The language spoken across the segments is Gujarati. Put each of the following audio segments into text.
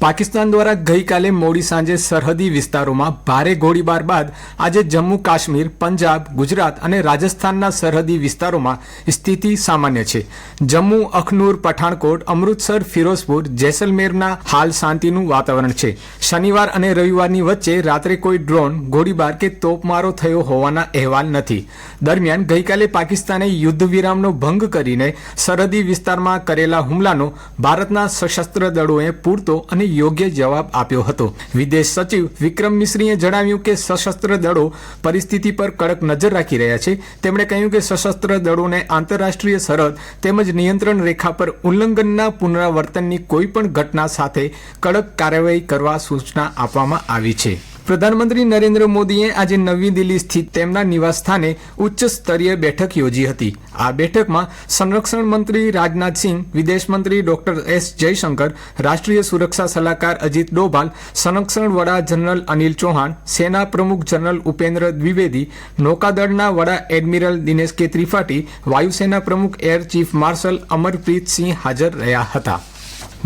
પાકિસ્તાન દ્વારા ગઈકાલે મોડી સાંજે સરહદી વિસ્તારોમાં ભારે ગોળીબાર બાદ આજે જમ્મુ કાશ્મીર, પંજાબ, ગુજરાત અને રાજસ્થાનના સરહદી વિસ્તારોમાં સ્થિતિ સામાન્ય છે. જમ્મુ, અખનૂર, પઠાણકોટ, અમૃતસર, ફિરોઝપુર, જેસલમેરના હાલ શાંતિનું વાતાવરણ છે. શનિવાર અને રવિવારની વચ્ચે રાત્રે કોઈ ડ્રોન, ગોળીબાર કે તોપમારો થયો હોવાના અહેવાલ નથી. દરમિયાન ગઈકાલે પાકિસ્તાને યુદ્ધ વિરામનો ભંગ કરીને સરહદી વિસ્તારમાં કરેલા હુમલાનો ભારતના સશસ્ત્ર દળોએ પૂરતો અને યોગ્ય જવાબ આપ્યો હતો. વિદેશ સચિવ વિક્રમ મિશ્રીએ જણાવ્યું કે સશસ્ત્ર દળો પરિસ્થિતિ પર કડક નજર રાખી રહ્યા છે. તેમણે કહ્યું કે સશસ્ત્ર દળોને આંતરરાષ્ટ્રીય સરહદ તેમજ નિયંત્રણ રેખા પર ઉલ્લંઘનના પુનરાવર્તનની કોઈ પણ ઘટના સાથે કડક કાર્યવાહી કરવા સૂચના આપવામાં આવી છે. પ્રધાનમંત્રી નરેન્દ્ર મોદીએ આજે નવી દિલ્હી સ્થિત તેમના નિવાસસ્થાને ઉચ્ચ સ્તરીય બેઠક યોજી હતી. આ બેઠકમાં સંરક્ષણ મંત્રી રાજનાથસિંહ વિદેશમંત્રી ડોક્ટર એસ જયશંકર, રાષ્ટ્રીય સુરક્ષા સલાહકાર અજીત ડોભાલ, સંરક્ષણ વડા જનરલ અનિલ ચૌહાણ, સેના પ્રમુખ જનરલ ઉપેન્દ્ર દ્વિવેદી, નૌકાદળના વડા એડમિરલ દિનેશ કે ત્રિપાઠી વાયુસેના પ્રમુખ air chief marshal Amarpreet Singh હાજર રહ્યા હતા.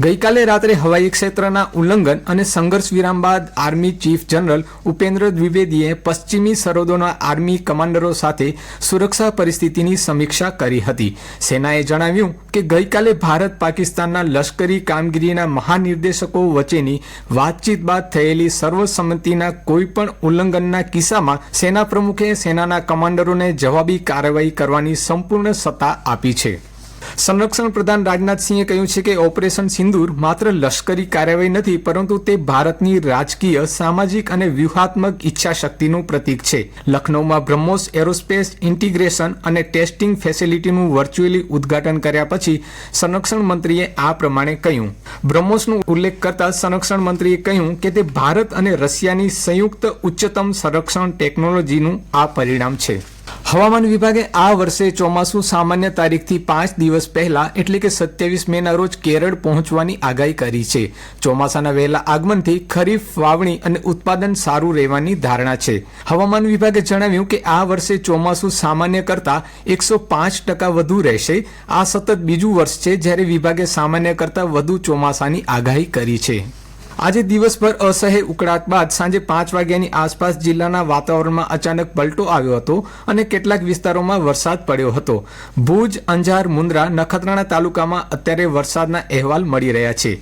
ગઈકાલે રાત્રે હવાઈ ક્ષેત્રના ઉલ્લંઘન અને સંઘર્ષ વિરામ બાદ આર્મી ચીફ જનરલ ઉપેન્દ્ર દ્વિવેદીએ પશ્ચિમી સરહદોના આર્મી કમાન્ડરો સાથે સુરક્ષા પરિસ્થિતિની સમીક્ષા કરી હતી. સેનાએ જણાવ્યું કે ગઈકાલે ભારત પાકિસ્તાનના લશ્કરી કામગીરીના મહાનિર્દેશકો વચ્ચેની વાતચીત બાદ થયેલી સર્વસંમતિના કોઈપણ ઉલ્લંઘનના કિસ્સામાં સેના પ્રમુખે સેનાના કમાન્ડરોને જવાબી કાર્યવાહી કરવાની સંપૂર્ણ સત્તા આપી છે. સંરક્ષણ પ્રધાન રાજનાથસિંહે કહ્યું છે કે ઓપરેશન સિંદૂર માત્ર લશ્કરી કાર્યવાહી નથી, પરંતુ તે ભારતની રાજકીય, સામાજિક અને વ્યૂહાત્મક ઈચ્છા શક્તિનું પ્રતીક છે. લખનૌમાં બ્રહ્મોસ એરોસ્પેસ ઇન્ટિગ્રેશન અને ટેસ્ટિંગ ફેસિલિટીનું વર્ચ્યુઅલી ઉદ્ઘાટન કર્યા પછી સંરક્ષણ મંત્રીએ આ પ્રમાણે કહ્યું. બ્રહ્મોસનો ઉલ્લેખ કરતા સંરક્ષણ મંત્રીએ કહ્યું કે તે ભારત અને રશિયાની સંયુક્ત ઉચ્ચતમ સંરક્ષણ ટેકનોલોજીનું આ પરિણામ છે. હવામાન વિભાગે આ વર્ષે ચોમાસું સામાન્ય તારીખથી પાંચ દિવસ પહેલા એટલે કે સત્યાવીસ મેના રોજ કેરળ પહોંચવાની આગાહી કરી છે. ચોમાસાના વહેલા આગમનથી ખરીફ, વાવણી અને ઉત્પાદન સારું રહેવાની ધારણા છે. હવામાન વિભાગે જણાવ્યું કે આ વર્ષે ચોમાસું સામાન્ય કરતા એકસો પાંચ ટકા વધુ રહેશે. આ સતત બીજું વર્ષ છે જ્યારે વિભાગે સામાન્ય કરતા વધુ ચોમાસાની આગાહી કરી છે. આજે દિવસભર અસહ્ય ઉકળાટ બાદ સાંજે પાંચ વાગ્યાની આસપાસ જિલ્લાના વાતાવરણમાં અચાનક પલટો આવ્યો હતો અને કેટલાક વિસ્તારોમાં વરસાદ પડ્યો હતો. ભુજ, અંજાર, મુન્દ્રા, નખત્રાણા તાલુકામાં અત્યારે વરસાદના અહેવાલ મળી રહ્યા છે.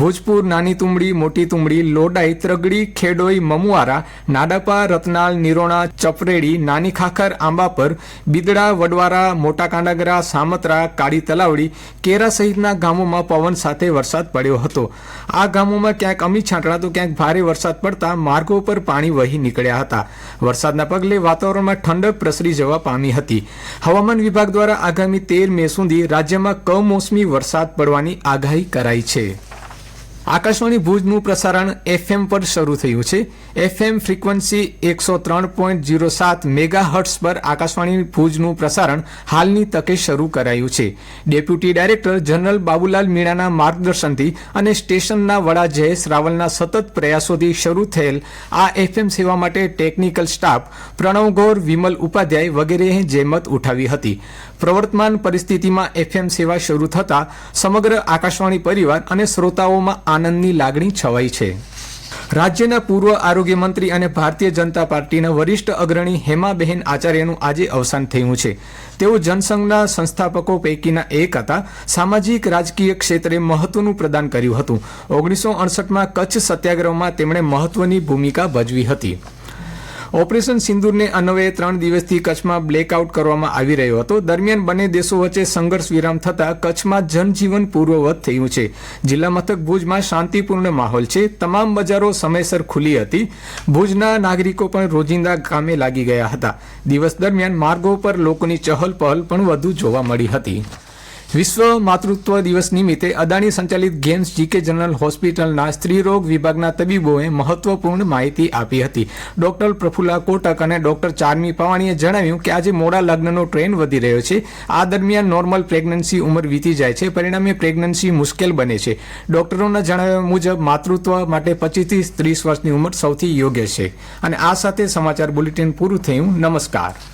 ભોજપુર નાની તુમડી મોટી તુમડી લોડાઈ, ત્રગડી, ખેડોઈ, મમુઆરા, નાડાપા, રતનાલ, નિરોણા, ચપરેડી નાની ખાખર આંબાપર, બિદડા, વડવારા મોટા કાંડાગરા સામત્રા કાળી તલાવડી કેરા સહિતના ગામોમાં પવન સાથે વરસાદ પડ્યો હતો. આ ગામોમાં ક્યાંક અમી છાંટણા તો ક્યાંક ભારે વરસાદ પડતા માર્ગો પર પાણી વહી નીકળ્યા હતા. વરસાદના પગલે વાતાવરણમાં ઠંડક પ્રસરી જવા પામી હતી. હવામાન વિભાગ દ્વારા આગામી તેર મે સુધી રાજ્યમાં કમોસમી વરસાદ પડવાની આગાહી કરાઈ છે. આકાશવાણી ભુજનું પ્રસારણ એફએમ પર શરૂ થયું છે. એફએમ ફ્રીક્વન્સી એકસો ત્રણ પોઈન્ટ જીરો સાત મેગા હર્ટ્સ પર આકાશવાણી ભુજનું પ્રસારણ હાલની તકે શરૂ કરાયું છે. ડેપ્યુટી ડાયરેક્ટર જનરલ બાબુલાલ મીણાના માર્ગદર્શનથી અને સ્ટેશનના વડા જયેશ રાવલના સતત પ્રયાસોથી શરૂ થયેલ આ એફએમ સેવા માટે ટેકનિકલ સ્ટાફ પ્રણવ ગૌર, વિમલ ઉપાધ્યાય વગેરેએ જહેમત ઉઠાવી હતી. પ્રવર્તમાન પરિસ્થિતિમાં એફએમ સેવા શરૂ થતાં સમગ્ર આકાશવાણી પરિવાર અને શ્રોતાઓમાં આનંદની લાગણી છવાઈ છે. રાજ્યના પૂર્વ આરોગ્ય મંત્રી અને ભારતીય જનતા પાર્ટીના વરિષ્ઠ અગ્રણી હેમાબહેન આચાર્યનું આજે અવસાન થયું છે. તેઓ જનસંઘના સંસ્થાપકો પૈકીના એક હતા. સામાજિક રાજકીય ક્ષેત્રે મહત્વનું પ્રદાન કર્યું હતું. ઓગણીસો અડસઠમાં કચ્છ સત્યાગ્રહમાં તેમણે મહત્વની ભૂમિકા ભજવી હતી. ઓપરેશન સિંદૂરને અન્વયે ત્રણ દિવસથી કચ્છમાં બ્લેકઆઉટ કરવામાં આવી રહ્યો હતો. દરમિયાન બંને દેશો વચ્ચે સંઘર્ષ વિરામ થતાં કચ્છમાં જનજીવન પૂર્વવત થયું છે. જિલ્લા મથક ભુજમાં શાંતિપૂર્ણ માહોલ છે. તમામ બજારો સમયસર ખુલી હતી. ભુજના નાગરિકો પણ રોજિંદા કામે લાગી ગયા હતા. દિવસ દરમિયાન માર્ગો પર લોકોની ચહલ પહલ પણ વધુ જોવા મળી હતી. વિશ્વ માતૃત્વ દિવસ નિમિત્તે અદાણી સંચાલિત ગેમ્સ જીકે જનરલ હોસ્પિટલના સ્ત્રીરોગ વિભાગના તબીબોએ મહત્વપૂર્ણ માહિતી આપી હતી. ડોક્ટર પ્રફુલ્લા કોટક અને ડોક્ટર ચારમી પવાણીએ જણાવ્યું કે આજે મોડા લગ્નનો ટ્રેન્ડ વધી રહ્યો છે. આ દરમિયાન નોર્મલ પ્રેગ્નન્સી ઉંમર વીતી જાય છે. પરિણામે પ્રેગ્નન્સી મુશ્કેલ બને છે. ડોક્ટરોના જણાવ્યા મુજબ, માતૃત્વ માટે પચીસથી ત્રીસ વર્ષની ઉંમર સૌથી યોગ્ય છે. અને આ સાથે સમાચાર બુલેટિન પૂરું થયું. નમસ્કાર.